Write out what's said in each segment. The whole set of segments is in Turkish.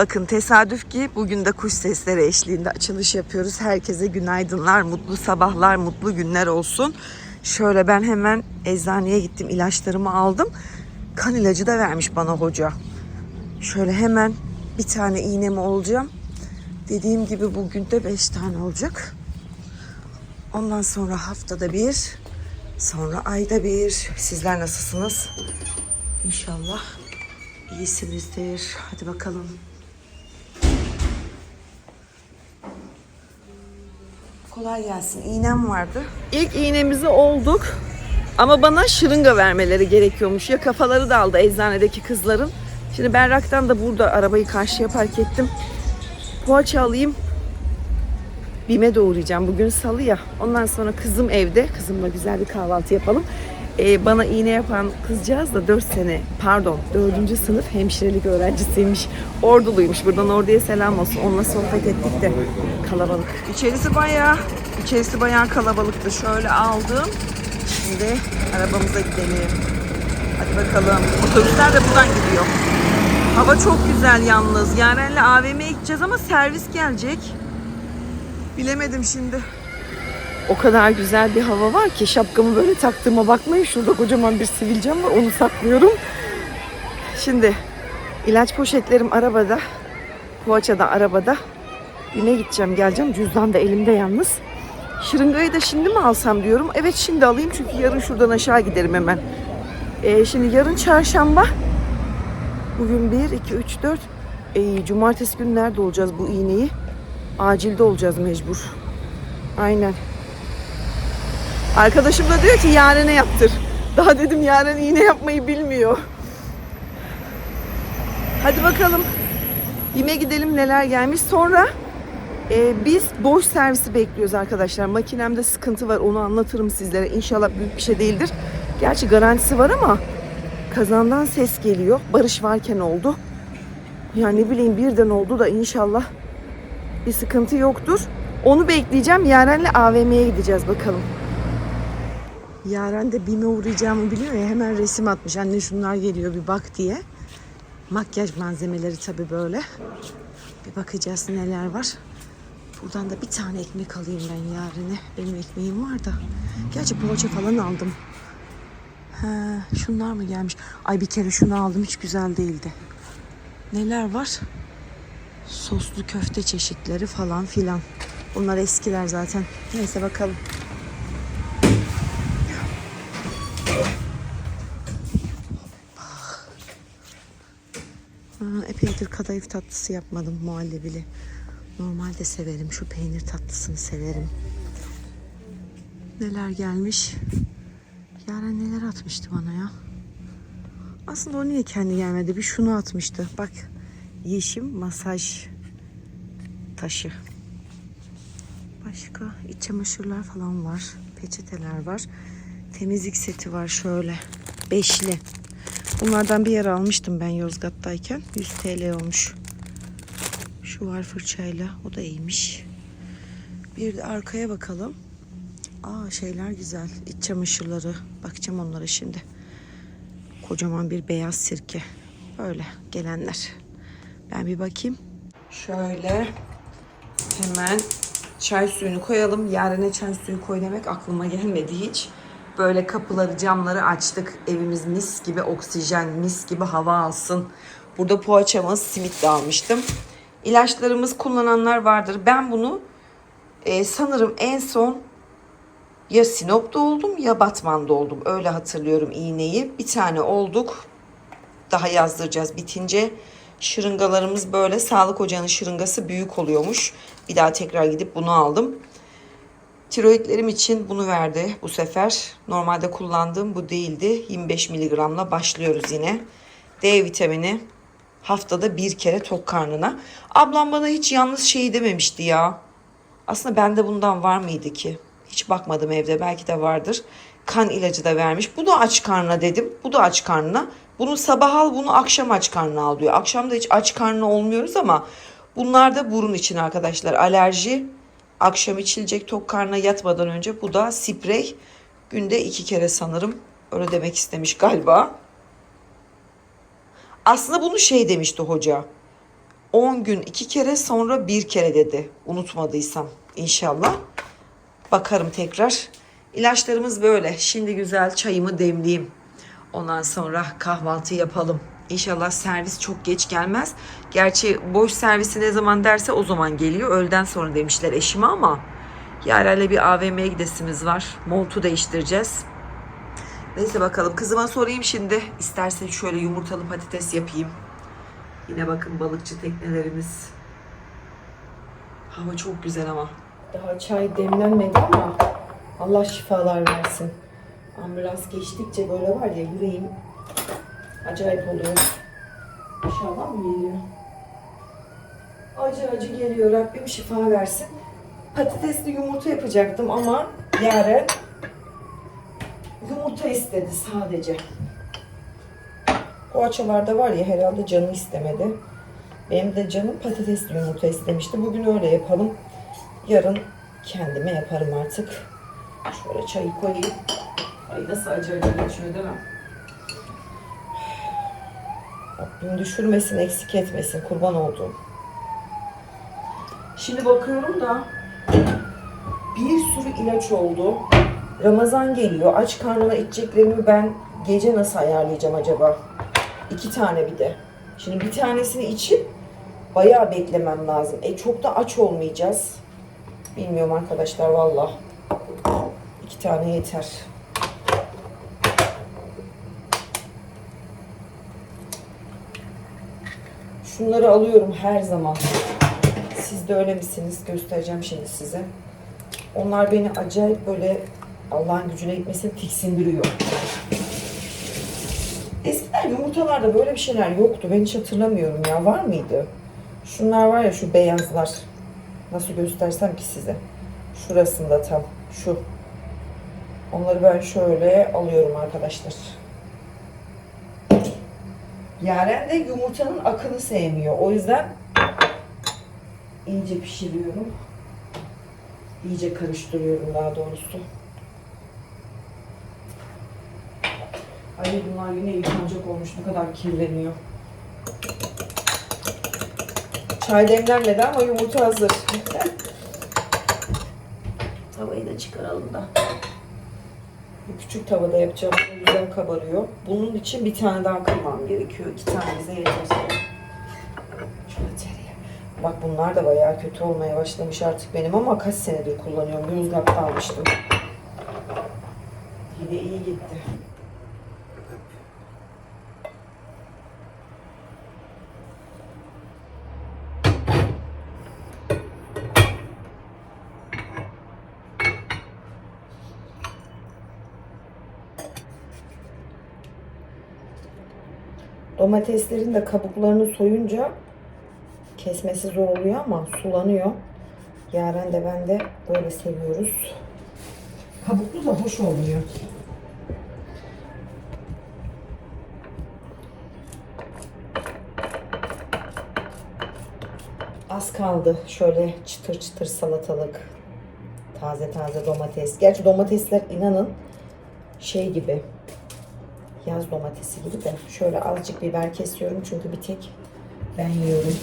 Bakın tesadüf ki bugün de kuş sesleri eşliğinde açılış yapıyoruz. Herkese günaydınlar, mutlu sabahlar, mutlu günler olsun. Şöyle ben hemen eczaneye gittim, ilaçlarımı aldım. Kan ilacı da vermiş bana hoca. Şöyle hemen bir tane iğnemi olacağım. Dediğim gibi bugün de beş tane olacak. Ondan sonra haftada bir, sonra ayda bir. Sizler nasılsınız? İnşallah iyisinizdir. Hadi bakalım. Kolay gelsin. İğnem vardı. İlk iğnemizi olduk. Ama bana şırınga vermeleri gerekiyormuş. Ya kafaları da aldı eczanedeki kızların. Şimdi Berrak'tan da burada arabayı karşıya park ettim. Poğaça alayım. Bime de uğrayacağım. Bugün salı ya. Ondan sonra kızım evde. Kızımla güzel bir kahvaltı yapalım. Ee, bana iğne yapan kızcağız da 4 sene pardon 4. sınıf hemşirelik öğrencisiymiş. Orduluymuş. Buradan orduya selam olsun. Onunla sohbet ettik de kalabalık. İçerisi bayağı içerisi bayağı kalabalıktı. Şöyle aldım. Şimdi arabamıza gidelim. Hadi bakalım. Otobüsler de buradan gidiyor. Hava çok güzel yalnız. Yaren'le AVM'ye gideceğiz ama servis gelecek. Bilemedim şimdi. O kadar güzel bir hava var ki şapkamı böyle taktığıma bakmayın. Şurada kocaman bir sivilcem var. Onu saklıyorum. Şimdi ilaç poşetlerim arabada. Poğaça da arabada. Yine gideceğim geleceğim. Cüzdan da elimde yalnız. Şırıngayı da şimdi mi alsam diyorum. Evet şimdi alayım çünkü yarın şuradan aşağı giderim hemen. Ee, şimdi yarın çarşamba. Bugün 1, 2, 3, 4. Ee, cumartesi günü nerede olacağız bu iğneyi? Acilde olacağız mecbur. Aynen. Arkadaşım da diyor ki Yaren'e yaptır. Daha dedim Yaren iğne yapmayı bilmiyor. Hadi bakalım. Yine gidelim neler gelmiş. Sonra e, biz boş servisi bekliyoruz arkadaşlar. Makinemde sıkıntı var onu anlatırım sizlere. İnşallah büyük bir şey değildir. Gerçi garantisi var ama kazandan ses geliyor. Barış varken oldu. Yani ne bileyim birden oldu da inşallah bir sıkıntı yoktur. Onu bekleyeceğim. Yaren'le AVM'ye gideceğiz bakalım. Yaren de BİM'e uğrayacağımı biliyor ya hemen resim atmış. Anne şunlar geliyor bir bak diye. Makyaj malzemeleri tabii böyle. Bir bakacağız neler var. Buradan da bir tane ekmek alayım ben yarine. Benim ekmeğim var da. Gerçi poğaça falan aldım. Ha, şunlar mı gelmiş? Ay bir kere şunu aldım hiç güzel değildi. Neler var? Soslu köfte çeşitleri falan filan. Bunlar eskiler zaten. Neyse bakalım. Aa, epeydir kadayıf tatlısı yapmadım muhallebili. Normalde severim. Şu peynir tatlısını severim. Neler gelmiş? Yaren neler atmıştı bana ya? Aslında o niye kendi gelmedi? Bir şunu atmıştı. Bak yeşim masaj taşı. Başka iç çamaşırlar falan var. Peçeteler var. Temizlik seti var şöyle. Beşli. Bunlardan bir yer almıştım ben Yozgat'tayken. 100 TL olmuş. Şu var fırçayla. O da iyiymiş. Bir de arkaya bakalım. Aa şeyler güzel. İç çamaşırları. Bakacağım onlara şimdi. Kocaman bir beyaz sirke. Böyle gelenler. Ben bir bakayım. Şöyle hemen çay suyunu koyalım. Yarına çay suyu koy demek aklıma gelmedi hiç. Böyle kapıları camları açtık. Evimiz mis gibi oksijen, mis gibi hava alsın. Burada poğaçamız, simit de almıştım. İlaçlarımız kullananlar vardır. Ben bunu e, sanırım en son ya Sinop'ta oldum ya Batman'da oldum. Öyle hatırlıyorum iğneyi. Bir tane olduk. Daha yazdıracağız bitince. Şırıngalarımız böyle. Sağlık ocağının şırıngası büyük oluyormuş. Bir daha tekrar gidip bunu aldım. Tiroidlerim için bunu verdi bu sefer. Normalde kullandığım bu değildi. 25 miligramla başlıyoruz yine. D vitamini haftada bir kere tok karnına. Ablam bana hiç yalnız şey dememişti ya. Aslında bende bundan var mıydı ki? Hiç bakmadım evde belki de vardır. Kan ilacı da vermiş. Bu da aç karnına dedim. Bu da aç karnına. Bunu sabah al bunu akşam aç karnına al diyor. Akşam da hiç aç karnına olmuyoruz ama bunlar da burun için arkadaşlar. Alerji akşam içilecek tok karnına yatmadan önce bu da sprey. Günde iki kere sanırım. Öyle demek istemiş galiba. Aslında bunu şey demişti hoca. 10 gün iki kere sonra bir kere dedi. Unutmadıysam inşallah. Bakarım tekrar. İlaçlarımız böyle. Şimdi güzel çayımı demleyeyim. Ondan sonra kahvaltı yapalım. İnşallah servis çok geç gelmez. Gerçi boş servisi ne zaman derse o zaman geliyor. Öğleden sonra demişler eşime ama Yaren'le bir AVM'ye gidesimiz var. Montu değiştireceğiz. Neyse bakalım. Kızıma sorayım şimdi. İsterse şöyle yumurtalı patates yapayım. Yine bakın balıkçı teknelerimiz. Hava çok güzel ama. Daha çay demlenmedi ama Allah şifalar versin. Ambulans geçtikçe böyle var ya yüreğim acayip oluyor. İnşallah mı geliyor? Acı acı geliyor. Rabbim şifa versin. Patatesli yumurta yapacaktım ama yarın yumurta istedi sadece. Poğaçalarda var ya herhalde canım istemedi. Benim de canım patatesli yumurta istemişti. Bugün öyle yapalım. Yarın kendime yaparım artık. Şöyle çayı koyayım. Ay nasıl acı acı geçiyor değil mi? Rabbim düşürmesin, eksik etmesin. Kurban olduğum. Şimdi bakıyorum da bir sürü ilaç oldu. Ramazan geliyor. Aç karnına içeceklerimi ben gece nasıl ayarlayacağım acaba? İki tane bir de. Şimdi bir tanesini içip bayağı beklemem lazım. E çok da aç olmayacağız. Bilmiyorum arkadaşlar valla. İki tane yeter. Şunları alıyorum her zaman. Siz de öyle misiniz? Göstereceğim şimdi size. Onlar beni acayip böyle Allah'ın gücüne gitmesin tiksindiriyor. Eskiden yumurtalarda böyle bir şeyler yoktu. Ben hiç hatırlamıyorum ya. Var mıydı? Şunlar var ya şu beyazlar. Nasıl göstersem ki size. Şurasında tam. Şu. Onları ben şöyle alıyorum arkadaşlar. Yaren de yumurtanın akını sevmiyor. O yüzden iyice pişiriyorum. İyice karıştırıyorum daha doğrusu. Ay bunlar yine yıkanacak olmuş. Ne kadar kirleniyor. Çay demlenmedi ama yumurta hazır. Tavayı da çıkaralım da. Bu küçük tavada yapacağım. O güzel kabarıyor. Bunun için bir tane daha kırmam gerekiyor. İki tane bize yeter. Tereyağı. Bak bunlar da bayağı kötü olmaya başlamış artık benim ama kaç senedir kullanıyorum. Yozgat'ta almıştım. Yine iyi gitti. Domateslerin de kabuklarını soyunca kesmesi zor oluyor ama sulanıyor. Yaren de ben de böyle seviyoruz. Kabuklu da hoş olmuyor. Az kaldı. Şöyle çıtır çıtır salatalık. Taze taze domates. Gerçi domatesler inanın şey gibi yaz domatesi gibi de şöyle azıcık biber kesiyorum çünkü bir tek ben yiyorum.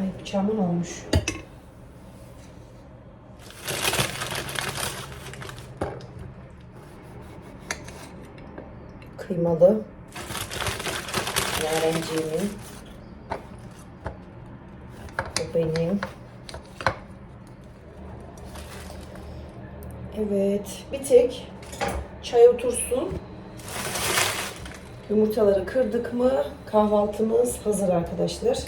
Ay bıçağımın olmuş. Kıymalı narenciğimin bu benim. Evet, bir tek çay otursun. Yumurtaları kırdık mı kahvaltımız hazır arkadaşlar.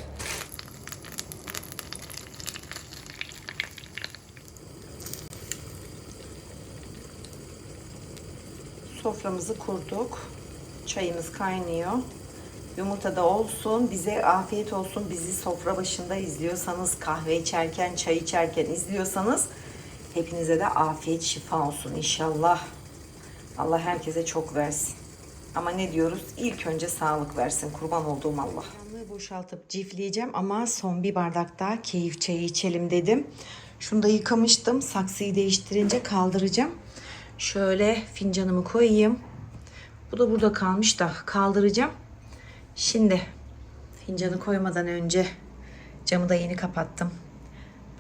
Soframızı kurduk. Çayımız kaynıyor. Yumurta da olsun. Bize afiyet olsun. Bizi sofra başında izliyorsanız, kahve içerken, çay içerken izliyorsanız hepinize de afiyet şifa olsun inşallah. Allah herkese çok versin. Ama ne diyoruz? İlk önce sağlık versin. Kurban olduğum Allah. Camlığı boşaltıp cifleyeceğim ama son bir bardak daha keyif çayı içelim dedim. Şunu da yıkamıştım. Saksıyı değiştirince kaldıracağım. Şöyle fincanımı koyayım. Bu da burada kalmış da kaldıracağım. Şimdi Fincanı koymadan önce camı da yeni kapattım.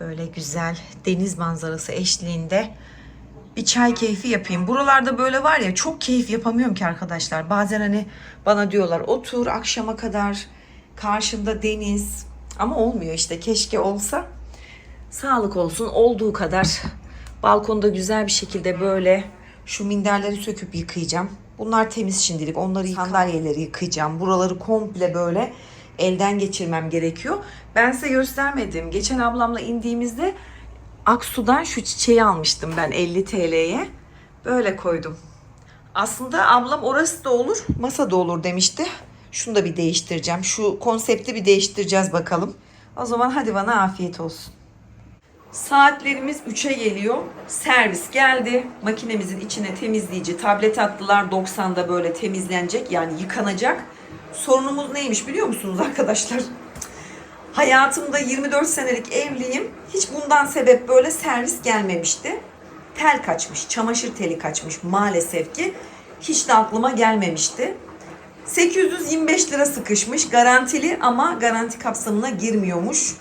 Böyle güzel deniz manzarası eşliğinde bir çay keyfi yapayım. Buralarda böyle var ya çok keyif yapamıyorum ki arkadaşlar. Bazen hani bana diyorlar otur akşama kadar karşında deniz. Ama olmuyor işte keşke olsa. Sağlık olsun olduğu kadar balkonda güzel bir şekilde böyle şu minderleri söküp yıkayacağım. Bunlar temiz şimdilik. Onları yık- sandalyeleri yıkayacağım. Buraları komple böyle elden geçirmem gerekiyor. Ben size göstermedim. Geçen ablamla indiğimizde Aksu'dan şu çiçeği almıştım ben 50 TL'ye. Böyle koydum. Aslında ablam orası da olur, masa da olur demişti. Şunu da bir değiştireceğim. Şu konsepti bir değiştireceğiz bakalım. O zaman hadi bana afiyet olsun. Saatlerimiz 3'e geliyor. Servis geldi. Makinemizin içine temizleyici tablet attılar. 90'da böyle temizlenecek yani yıkanacak. Sorunumuz neymiş biliyor musunuz arkadaşlar? Hayatımda 24 senelik evliyim. Hiç bundan sebep böyle servis gelmemişti. Tel kaçmış, çamaşır teli kaçmış maalesef ki. Hiç de aklıma gelmemişti. 825 lira sıkışmış garantili ama garanti kapsamına girmiyormuş.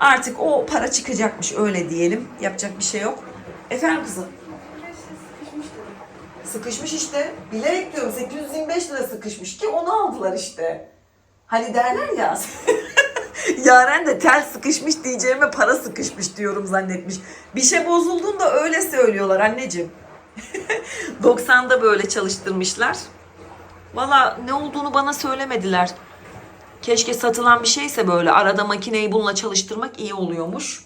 Artık o para çıkacakmış öyle diyelim. Yapacak bir şey yok. Efendim kızım? Sıkışmış işte. Bilerek diyorum 825 lira sıkışmış ki onu aldılar işte. Hani derler ya. Yaren de tel sıkışmış diyeceğime para sıkışmış diyorum zannetmiş. Bir şey bozulduğunda öyle söylüyorlar anneciğim. 90'da böyle çalıştırmışlar. Valla ne olduğunu bana söylemediler. Keşke satılan bir şeyse böyle arada makineyi bununla çalıştırmak iyi oluyormuş.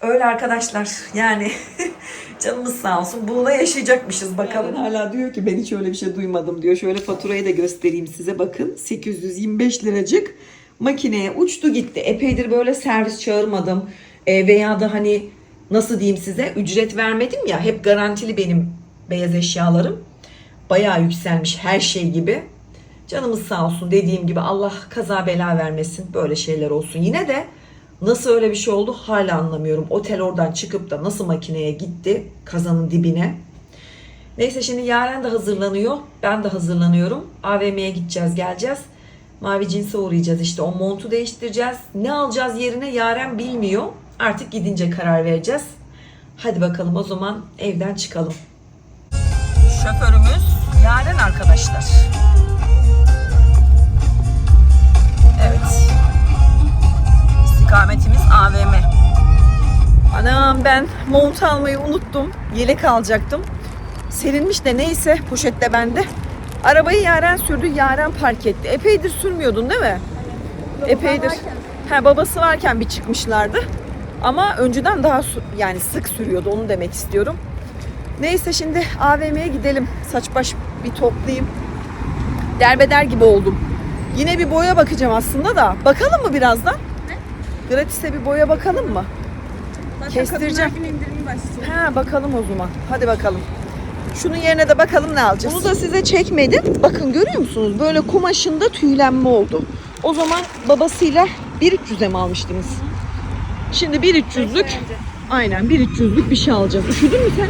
Öyle arkadaşlar yani canımız sağ olsun bunu da yaşayacakmışız bakalım. hala diyor ki ben hiç öyle bir şey duymadım diyor. Şöyle faturayı da göstereyim size bakın 825 liracık makineye uçtu gitti. Epeydir böyle servis çağırmadım E, veya da hani nasıl diyeyim size ücret vermedim ya hep garantili benim beyaz eşyalarım. Bayağı yükselmiş her şey gibi. Canımız sağ olsun dediğim gibi Allah kaza bela vermesin böyle şeyler olsun. Yine de nasıl öyle bir şey oldu hala anlamıyorum. Otel oradan çıkıp da nasıl makineye gitti kazanın dibine. Neyse şimdi Yaren de hazırlanıyor. Ben de hazırlanıyorum. AVM'ye gideceğiz geleceğiz. Mavi cinse uğrayacağız işte o montu değiştireceğiz. Ne alacağız yerine Yaren bilmiyor. Artık gidince karar vereceğiz. Hadi bakalım o zaman evden çıkalım. Şoförümüz Yaren arkadaşlar. Evet. İstikametimiz AVM. Anam ben mont almayı unuttum. Yelek alacaktım. Serilmiş de neyse poşette bende. Arabayı Yaren sürdü, Yaren park etti. Epeydir sürmüyordun değil mi? Epeydir. Ha, babası varken bir çıkmışlardı. Ama önceden daha yani sık sürüyordu onu demek istiyorum. Neyse şimdi AVM'ye gidelim. Saç baş bir toplayayım. Derbeder gibi oldum. Yine bir boya bakacağım aslında da. Bakalım mı birazdan? Ne? Gratis'e bir boya bakalım mı? Kestireceğim. Ha bakalım o zaman. Hadi bakalım. Şunun yerine de bakalım ne alacağız. Bunu da size çekmedim. Bakın görüyor musunuz? Böyle kumaşında tüylenme oldu. O zaman babasıyla 1300'e mi almıştınız? Şimdi 1300'lük aynen 1300'lük bir şey alacağız. Üşüdün mü sen?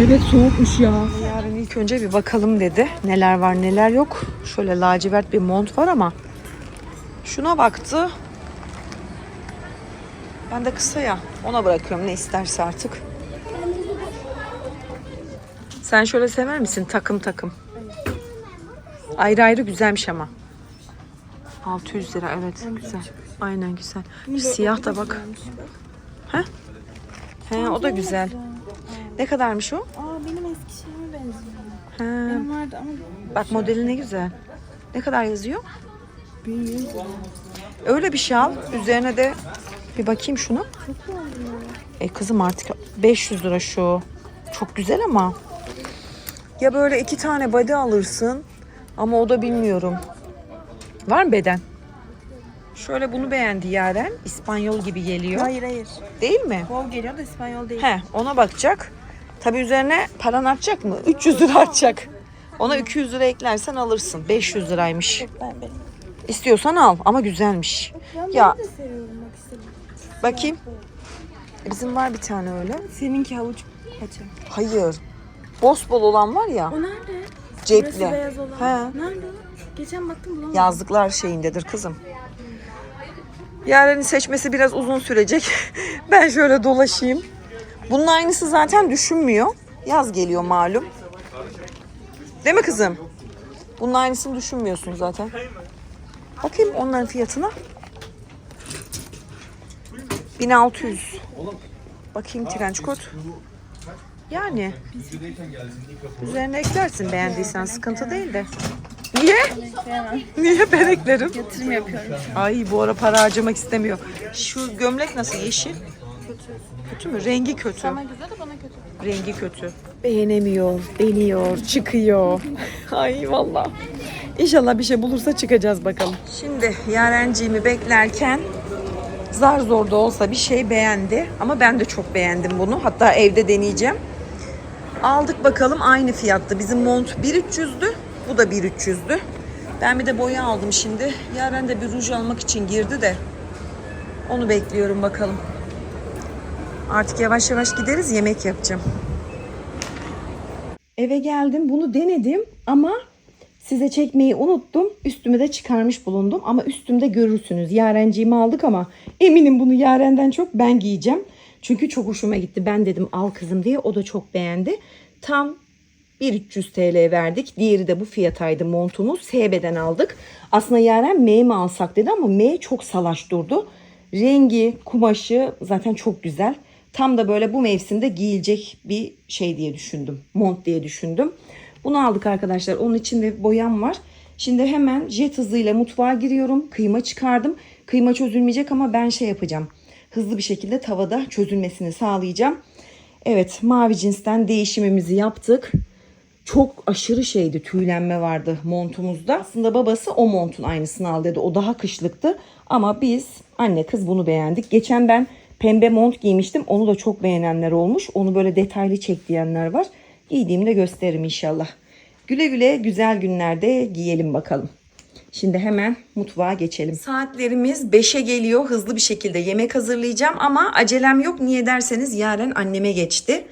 Evet soğukmuş ya. Yarın ilk önce bir bakalım dedi. Neler var neler yok. Şöyle lacivert bir mont var ama şuna baktı. Ben de kısa ya. Ona bırakıyorum ne isterse artık. Sen şöyle sever misin takım takım? Ayrı ayrı güzelmiş ama. 600 lira evet güzel. Aynen güzel. Siyah da bak. He? He o da güzel. Ne kadarmış o? Aa benim eski şeyime benziyor. He. Benim vardı ama Bak modeli ne güzel. Ne kadar yazıyor? 1100 Öyle bir şey al. Üzerine de bir bakayım şunu. E kızım artık 500 lira şu. Çok güzel ama. Ya böyle iki tane body alırsın. Ama o da bilmiyorum. Var mı beden? Şöyle bunu beğendi Yaren. İspanyol gibi geliyor. Hayır hayır. Değil mi? Bol geliyor da İspanyol değil. He ona bakacak. Tabi üzerine paran artacak mı? 300 lira artacak. Ona 200 lira eklersen alırsın. 500 liraymış. İstiyorsan al ama güzelmiş. Ya. Bakayım. E, Bizim var bir tane öyle. Seninki havuç paça. Hayır. Bosbol olan var ya. O nerede? Cepli. Burası beyaz olan. He. Nerede? Geçen baktım bulamadım. Yazlıklar şeyindedir kızım. Yaren'in seçmesi biraz uzun sürecek. ben şöyle dolaşayım. Bunun aynısı zaten düşünmüyor. Yaz geliyor malum. Değil mi kızım? Bunun aynısını düşünmüyorsun zaten. Bakayım onların fiyatına. 1600. Bakayım trench coat. Yani üzerine eklersin beğendiysen sıkıntı değil de. Niye? Niye ben eklerim? Yatırım yapıyorum. Ay bu ara para harcamak istemiyor. Şu gömlek nasıl yeşil? Kötü. Kötü mü? Rengi kötü. Sana güzel de bana kötü. Rengi kötü. Beğenemiyor, deniyor, çıkıyor. Ay valla. İnşallah bir şey bulursa çıkacağız bakalım. Şimdi Yarenciğimi beklerken zar zor da olsa bir şey beğendi. Ama ben de çok beğendim bunu. Hatta evde deneyeceğim. Aldık bakalım aynı fiyattı. Bizim mont 1300'dü. Bu da 1300'dü. Ben bir de boya aldım şimdi. Yaren de bir ruj almak için girdi de. Onu bekliyorum bakalım. Artık yavaş yavaş gideriz yemek yapacağım. Eve geldim bunu denedim ama size çekmeyi unuttum. Üstümü de çıkarmış bulundum ama üstümde görürsünüz. Yarenciğimi aldık ama eminim bunu Yaren'den çok ben giyeceğim. Çünkü çok hoşuma gitti. Ben dedim al kızım diye o da çok beğendi. Tam 1300 TL verdik. Diğeri de bu fiyataydı montumuz. SB'den aldık. Aslında Yaren M mi alsak dedi ama M çok salaş durdu. Rengi, kumaşı zaten çok güzel. Tam da böyle bu mevsimde giyilecek bir şey diye düşündüm. Mont diye düşündüm. Bunu aldık arkadaşlar. Onun içinde boyam var. Şimdi hemen jet hızıyla mutfağa giriyorum. Kıyma çıkardım. Kıyma çözülmeyecek ama ben şey yapacağım. Hızlı bir şekilde tavada çözülmesini sağlayacağım. Evet mavi cinsten değişimimizi yaptık. Çok aşırı şeydi tüylenme vardı montumuzda. Aslında babası o montun aynısını al dedi. O daha kışlıktı. Ama biz anne kız bunu beğendik. Geçen ben pembe mont giymiştim. Onu da çok beğenenler olmuş. Onu böyle detaylı çek diyenler var. Giydiğimde gösteririm inşallah. Güle güle güzel günlerde giyelim bakalım. Şimdi hemen mutfağa geçelim. Saatlerimiz 5'e geliyor. Hızlı bir şekilde yemek hazırlayacağım ama acelem yok. Niye derseniz yarın anneme geçti.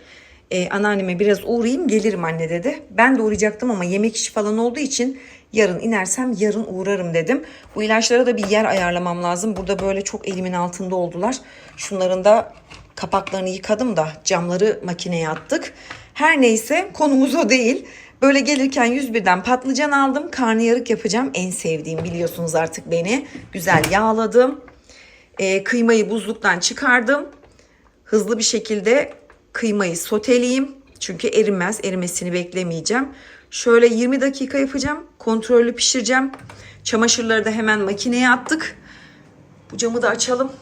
Ee, anneanneme biraz uğrayayım gelirim anne dedi. Ben de uğrayacaktım ama yemek işi falan olduğu için yarın inersem yarın uğrarım dedim. Bu ilaçlara da bir yer ayarlamam lazım. Burada böyle çok elimin altında oldular. Şunların da kapaklarını yıkadım da camları makineye attık. Her neyse konumuz o değil. Böyle gelirken 101'den patlıcan aldım. Karnıyarık yapacağım. En sevdiğim biliyorsunuz artık beni. Güzel yağladım. Ee, kıymayı buzluktan çıkardım. Hızlı bir şekilde kıymayı soteleyeyim. Çünkü erimez. Erimesini beklemeyeceğim. Şöyle 20 dakika yapacağım. Kontrollü pişireceğim. Çamaşırları da hemen makineye attık. Bu camı da açalım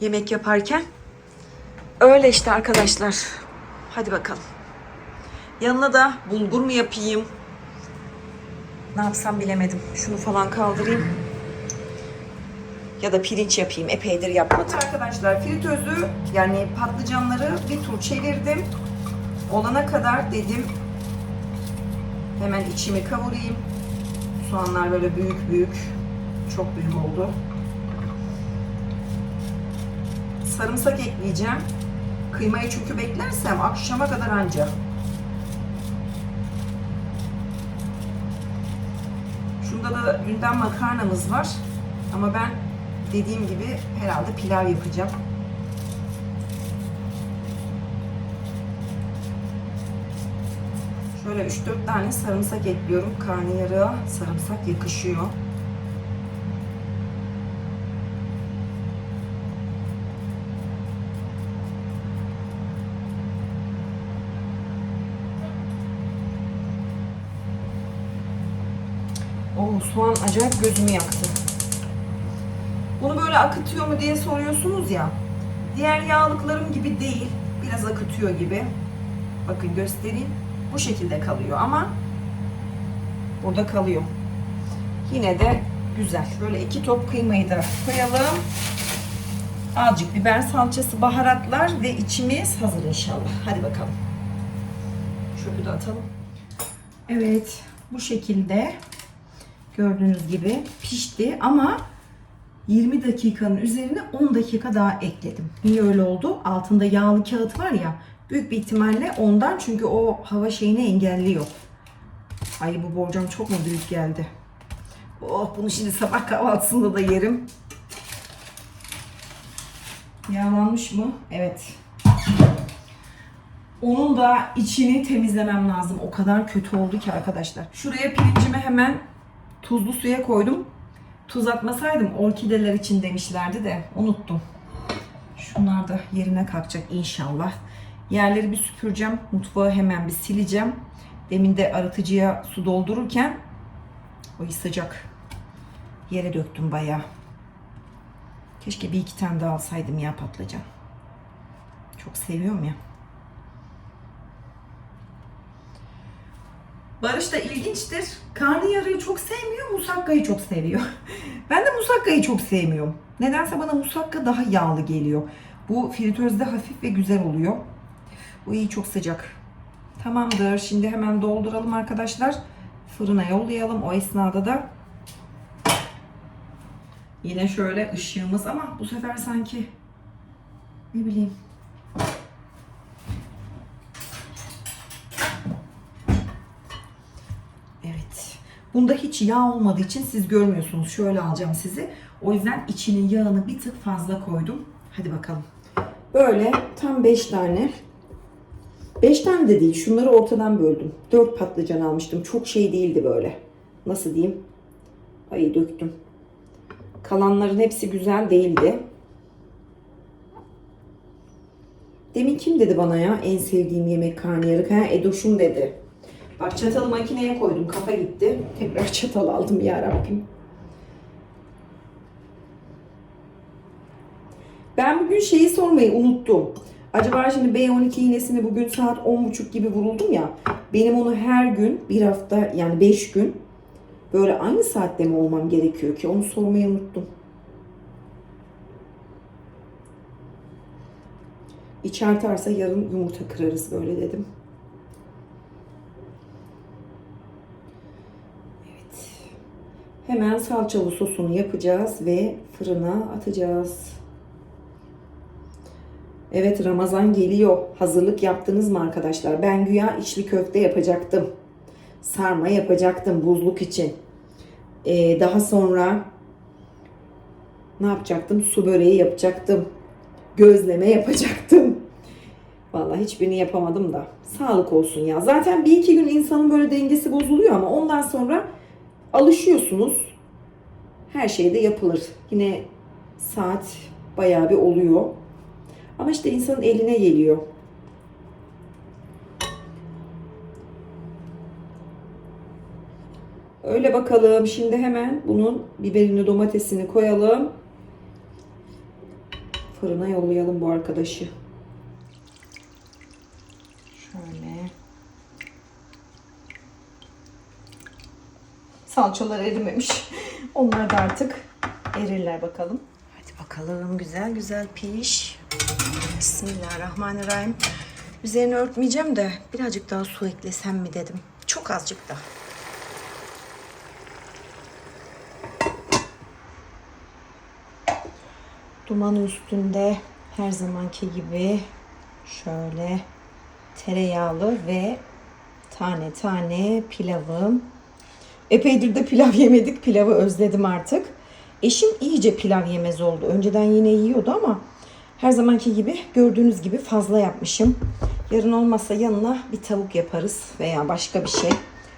yemek yaparken. Öyle işte arkadaşlar. Hadi bakalım. Yanına da bulgur mu yapayım? Ne yapsam bilemedim. Şunu falan kaldırayım. Ya da pirinç yapayım. Epeydir yapmadım. Arkadaşlar fritözü yani patlıcanları bir tur çevirdim. Olana kadar dedim hemen içimi kavurayım. Soğanlar böyle büyük büyük. Çok büyük oldu. Sarımsak ekleyeceğim. Kıymayı çünkü beklersem akşama kadar anca. Şunda da dünden makarnamız var. Ama ben dediğim gibi herhalde pilav yapacağım. Şöyle 3-4 tane sarımsak ekliyorum. Karnıyarığa sarımsak yakışıyor. Oo, soğan acayip gözümü yaktı. Bunu böyle akıtıyor mu diye soruyorsunuz ya. Diğer yağlıklarım gibi değil. Biraz akıtıyor gibi. Bakın göstereyim. Bu şekilde kalıyor ama burada kalıyor. Yine de güzel. Böyle iki top kıymayı da koyalım. Azıcık biber salçası, baharatlar ve içimiz hazır inşallah. Hadi bakalım. Çöpü de atalım. Evet, bu şekilde gördüğünüz gibi pişti ama 20 dakikanın üzerine 10 dakika daha ekledim. Niye öyle oldu? Altında yağlı kağıt var ya. Büyük bir ihtimalle ondan çünkü o hava şeyini engelliyor. Ay bu borcam çok mu büyük geldi? Oh bunu şimdi sabah kahvaltısında da yerim. Yağlanmış mı? Evet. Onun da içini temizlemem lazım. O kadar kötü oldu ki arkadaşlar. Şuraya pirincimi hemen tuzlu suya koydum. Tuz atmasaydım orkideler için demişlerdi de unuttum. Şunlar da yerine kalkacak inşallah. Yerleri bir süpüreceğim. Mutfağı hemen bir sileceğim. Demin de arıtıcıya su doldururken o sıcak yere döktüm bayağı. Keşke bir iki tane daha alsaydım ya patlıcan. Çok seviyorum ya. Barış da ilginçtir. Karnıyarığı çok sevmiyor, musakkayı çok seviyor. ben de musakkayı çok sevmiyorum. Nedense bana musakka daha yağlı geliyor. Bu fritözde hafif ve güzel oluyor. Bu iyi çok sıcak. Tamamdır. Şimdi hemen dolduralım arkadaşlar. Fırına yollayalım. O esnada da yine şöyle ışığımız ama bu sefer sanki ne bileyim Evet. Bunda hiç yağ olmadığı için siz görmüyorsunuz. Şöyle alacağım sizi. O yüzden içinin yağını bir tık fazla koydum. Hadi bakalım. Böyle tam 5 tane. 5 tane de değil. Şunları ortadan böldüm. 4 patlıcan almıştım. Çok şey değildi böyle. Nasıl diyeyim? Ay döktüm. Kalanların hepsi güzel değildi. Demin kim dedi bana ya en sevdiğim yemek karnıyarık? Ha Edoş'um dedi. Bak çatalı makineye koydum. Kafa gitti. Tekrar çatal aldım ya Rabbim. Ben bugün şeyi sormayı unuttum. Acaba şimdi B12 iğnesini bugün saat 10.30 gibi vuruldum ya. Benim onu her gün bir hafta yani 5 gün böyle aynı saatte mi olmam gerekiyor ki? Onu sormayı unuttum. İç artarsa yarın yumurta kırarız böyle dedim. Hemen salçalı sosunu yapacağız ve fırına atacağız. Evet Ramazan geliyor. Hazırlık yaptınız mı arkadaşlar? Ben güya içli köfte yapacaktım. Sarma yapacaktım buzluk için. Ee, daha sonra ne yapacaktım? Su böreği yapacaktım. Gözleme yapacaktım. Vallahi hiçbirini yapamadım da. Sağlık olsun ya. Zaten bir iki gün insanın böyle dengesi bozuluyor ama ondan sonra alışıyorsunuz. Her şey de yapılır. Yine saat bayağı bir oluyor. Ama işte insanın eline geliyor. Öyle bakalım. Şimdi hemen bunun biberini, domatesini koyalım. Fırına yollayalım bu arkadaşı. Şöyle. Salçalar erimemiş. Onlar da artık erirler bakalım. Hadi bakalım güzel güzel piş. Bismillahirrahmanirrahim. Üzerini örtmeyeceğim de birazcık daha su eklesem mi dedim. Çok azıcık da. Duman üstünde her zamanki gibi şöyle tereyağlı ve tane tane pilavım. Epeydir de pilav yemedik. Pilavı özledim artık. Eşim iyice pilav yemez oldu. Önceden yine yiyordu ama her zamanki gibi gördüğünüz gibi fazla yapmışım. Yarın olmazsa yanına bir tavuk yaparız veya başka bir şey.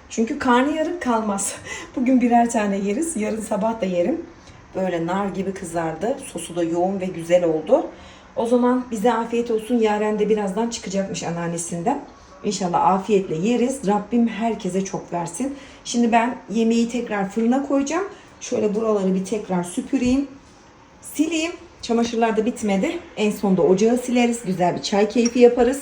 Çünkü karnıyarık kalmaz. Bugün birer tane yeriz. Yarın sabah da yerim. Böyle nar gibi kızardı. Sosu da yoğun ve güzel oldu. O zaman bize afiyet olsun. Yaren de birazdan çıkacakmış anneannesinden. İnşallah afiyetle yeriz. Rabbim herkese çok versin. Şimdi ben yemeği tekrar fırına koyacağım. Şöyle buraları bir tekrar süpüreyim. Sileyim. Çamaşırlar da bitmedi. En sonunda ocağı sileriz. Güzel bir çay keyfi yaparız.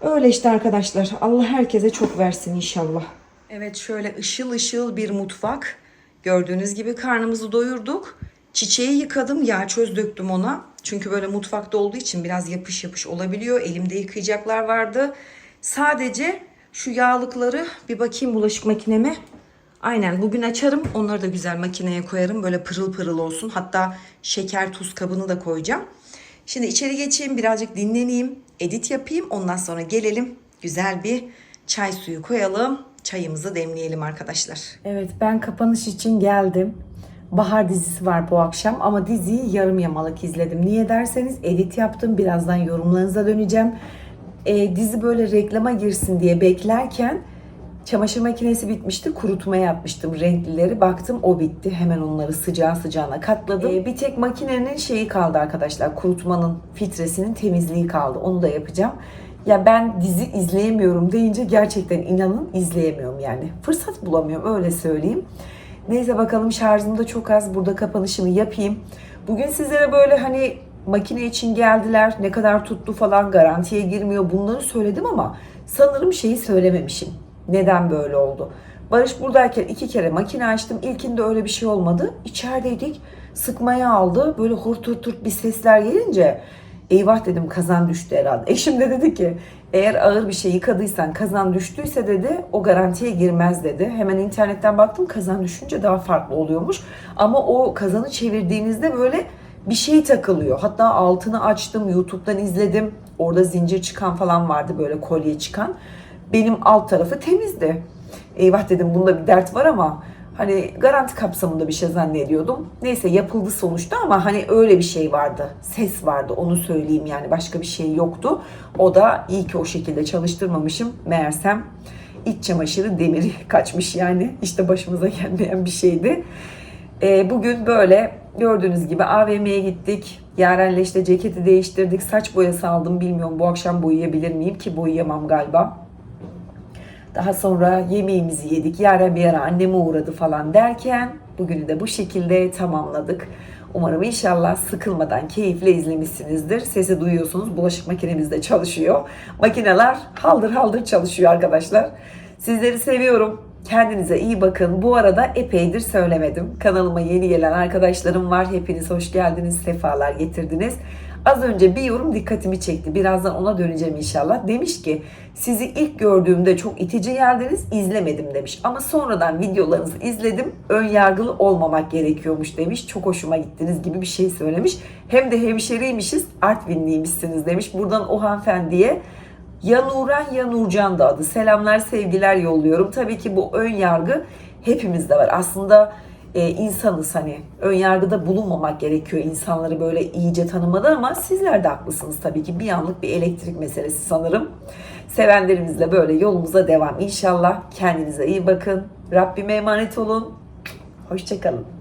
Öyle işte arkadaşlar. Allah herkese çok versin inşallah. Evet şöyle ışıl ışıl bir mutfak. Gördüğünüz gibi karnımızı doyurduk. Çiçeği yıkadım. Yağ çöz döktüm ona. Çünkü böyle mutfakta olduğu için biraz yapış yapış olabiliyor. Elimde yıkayacaklar vardı. Sadece şu yağlıkları bir bakayım bulaşık makineme. Aynen bugün açarım. Onları da güzel makineye koyarım. Böyle pırıl pırıl olsun. Hatta şeker tuz kabını da koyacağım. Şimdi içeri geçeyim birazcık dinleneyim. Edit yapayım. Ondan sonra gelelim. Güzel bir çay suyu koyalım. çayımızı demleyelim arkadaşlar. Evet ben kapanış için geldim. Bahar dizisi var bu akşam ama diziyi yarım yamalak izledim. Niye derseniz edit yaptım. Birazdan yorumlarınıza döneceğim. Ee, dizi böyle reklama girsin diye beklerken çamaşır makinesi bitmişti. Kurutmaya yapmıştım renklileri. Baktım o bitti. Hemen onları sıcağı sıcağına katladım. Ee, bir tek makinenin şeyi kaldı arkadaşlar. Kurutmanın filtresinin temizliği kaldı. Onu da yapacağım. Ya ben dizi izleyemiyorum deyince gerçekten inanın izleyemiyorum yani. Fırsat bulamıyorum öyle söyleyeyim. Neyse bakalım şarjım da çok az. Burada kapanışımı yapayım. Bugün sizlere böyle hani makine için geldiler. Ne kadar tuttu falan garantiye girmiyor. Bunları söyledim ama sanırım şeyi söylememişim. Neden böyle oldu? Barış buradayken iki kere makine açtım. İlkinde öyle bir şey olmadı. İçerideydik. Sıkmaya aldı. Böyle hurt hurt hurt bir sesler gelince eyvah dedim kazan düştü herhalde. Eşim de dedi ki eğer ağır bir şey yıkadıysan kazan düştüyse dedi o garantiye girmez dedi. Hemen internetten baktım kazan düşünce daha farklı oluyormuş. Ama o kazanı çevirdiğinizde böyle bir şey takılıyor. Hatta altını açtım YouTube'dan izledim. Orada zincir çıkan falan vardı böyle kolye çıkan. Benim alt tarafı temizdi. Eyvah dedim bunda bir dert var ama hani garanti kapsamında bir şey zannediyordum. Neyse yapıldı sonuçta ama hani öyle bir şey vardı. Ses vardı onu söyleyeyim yani başka bir şey yoktu. O da iyi ki o şekilde çalıştırmamışım. Meğersem iç çamaşırı demiri kaçmış yani. İşte başımıza gelmeyen bir şeydi. Ee, bugün böyle gördüğünüz gibi AVM'ye gittik. Yaren'le işte ceketi değiştirdik. Saç boyası aldım. Bilmiyorum bu akşam boyayabilir miyim ki boyayamam galiba. Daha sonra yemeğimizi yedik. Yaren bir ara anneme uğradı falan derken bugünü de bu şekilde tamamladık. Umarım inşallah sıkılmadan keyifle izlemişsinizdir. Sesi duyuyorsunuz. Bulaşık makinemiz de çalışıyor. Makineler haldır haldır çalışıyor arkadaşlar. Sizleri seviyorum. Kendinize iyi bakın. Bu arada epeydir söylemedim. Kanalıma yeni gelen arkadaşlarım var. Hepiniz hoş geldiniz, sefalar getirdiniz. Az önce bir yorum dikkatimi çekti. Birazdan ona döneceğim inşallah. Demiş ki sizi ilk gördüğümde çok itici geldiniz, izlemedim demiş. Ama sonradan videolarınızı izledim, ön yargılı olmamak gerekiyormuş demiş. Çok hoşuma gittiniz gibi bir şey söylemiş. Hem de hemşeriymişiz, Artvinliymişsiniz demiş. Buradan o hanımefendiye ya Nuran ya Nurcan da adı. Selamlar, sevgiler yolluyorum. Tabii ki bu ön yargı hepimizde var. Aslında e, insanız hani ön yargıda bulunmamak gerekiyor insanları böyle iyice tanımada ama sizler de haklısınız tabii ki bir anlık bir elektrik meselesi sanırım. Sevenlerimizle böyle yolumuza devam inşallah. Kendinize iyi bakın. Rabbime emanet olun. Hoşçakalın.